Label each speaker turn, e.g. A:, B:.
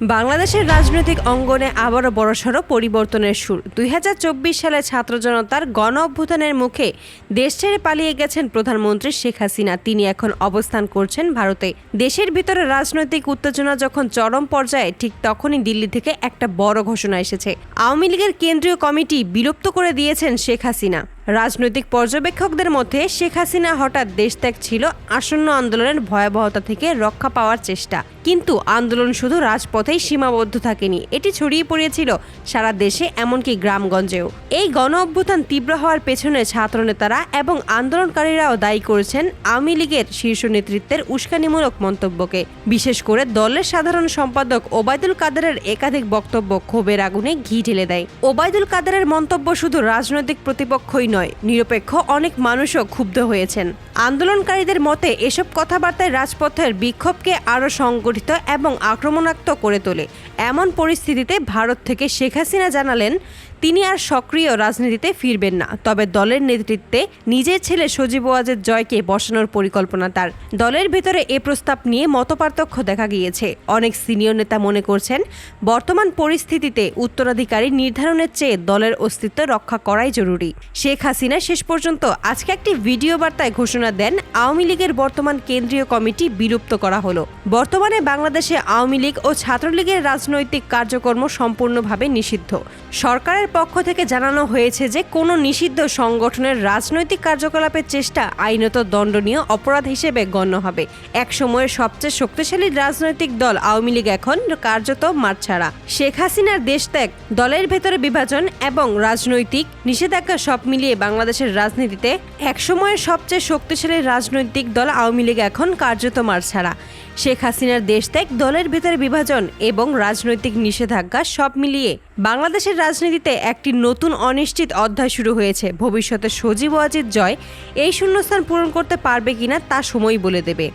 A: বাংলাদেশের রাজনৈতিক অঙ্গনে আবারও বড়সড় পরিবর্তনের সুর। দুই হাজার চব্বিশ সালে ছাত্র জনতার গণ অভ্যুত্থানের মুখে দেশ ছেড়ে পালিয়ে গেছেন প্রধানমন্ত্রী শেখ হাসিনা। তিনি এখন অবস্থান করছেন ভারতে। দেশের ভিতরে রাজনৈতিক উত্তেজনা যখন চরম পর্যায়ে, ঠিক তখনই দিল্লি থেকে একটা বড় ঘোষণা এসেছে। আওয়ামী লীগের কেন্দ্রীয় কমিটি বিলুপ্ত করে দিয়েছেন শেখ হাসিনা। রাজনৈতিক পর্যবেক্ষকদের মধ্যে শেখ হাসিনা হঠাৎ দেশত্যাগ ছিল আসন্ন আন্দোলনের ভয়াবহতা থেকে রক্ষা পাওয়ার চেষ্টা। কিন্তু আন্দোলন শুধু রাজপথেই সীমাবদ্ধ থাকেনি, এটি ছড়িয়ে পড়েছিল সারা দেশে, এমনকি গ্রামগঞ্জেও। এই গণ অভ্যুত্থান তীব্র হওয়ার পেছনে ছাত্রনেতারা এবং আন্দোলনকারীরাও দায়ী করেছেন আওয়ামী লীগের শীর্ষ নেতৃত্বের উস্কানিমূলক মন্তব্যকে। বিশেষ করে দলের সাধারণ সম্পাদক ওবায়দুল কাদেরের একাধিক বক্তব্য ক্ষোভের আগুনে ঘি ঢেলে দেয়। ওবায়দুল কাদেরের মন্তব্য শুধু রাজনৈতিক প্রতিপক্ষই নয়, নিরপেক্ষ অনেক মানুষও ক্ষুব্ধ হয়েছেন। আন্দোলনকারীদের মতে, এসব কথাবার্তায় রাজপথের বিক্ষোভকে আরও সংগঠিত এবং আক্রমণাত্মক করে তোলে। এমন পরিস্থিতিতে ভারত থেকে শেখ হাসিনা জানালেন তিনি আর সক্রিয় রাজনীতিতে ফিরবেন না। তবে দলের নেতৃত্বে নিজের ছেলে সজীব ওয়াজের জয়কে বসানোর পরিকল্পনা তার। দলের ভেতরে এ প্রস্তাব নিয়ে মতপার্থক্য দেখা গিয়েছে। অনেক সিনিয়র নেতা মনে করছেন, বর্তমান পরিস্থিতিতে উত্তরাধিকারী নির্ধারণের চেয়ে দলের অস্তিত্ব রক্ষা করাই জরুরি। শেখ হাসিনা শেষ পর্যন্ত আজকে একটি ভিডিও বার্তায় ঘোষণা দেন, আওয়ামী লীগের বর্তমান কেন্দ্রীয় কমিটি বিলুপ্ত করা হলো। বর্তমানে বাংলাদেশে আওয়ামী লীগ ও ছাত্রলীগের রাজনৈতিক কার্যক্রম সম্পূর্ণভাবে নিষিদ্ধ। সরকারের পক্ষ থেকে জানানো হয়েছে যে কোনো নিষিদ্ধ সংগঠনের রাজনৈতিক কার্যকলাপের চেষ্টা আইনত দণ্ডনীয় অপরাধ হিসেবে গণ্য হবে। এক সময়ের সবচেয়ে শক্তিশালী রাজনৈতিক দল আওয়ামী লীগ এখন কার্যত মাঠছাড়া শেখ হাসিনার দেশত্যাগ, দলের ভেতরে বিভাজন এবং রাজনৈতিক নিষেধাজ্ঞা সব মিলিয়ে বাংলাদেশের রাজনীতিতে একসময়ের সবচেয়ে শক্তিশালী রাজনৈতিক দল আওয়ামী লীগ এখন কার্যত মাঠছাড়া শেখ হাসিনার দেশত্যাগ, দলের ভেতরে বিভাজন এবং রাজনৈতিক নিষেধাজ্ঞা সব মিলিয়ে বাংলাদেশের রাজনীতিতে একটি নতুন অনিশ্চিত অধ্যায় শুরু হয়েছে। ভবিষ্যতে সজীব ওয়াজিদ জয় এই শূন্যস্থান পূরণ করতে পারবে কিনা তা সময় বলে দেবে।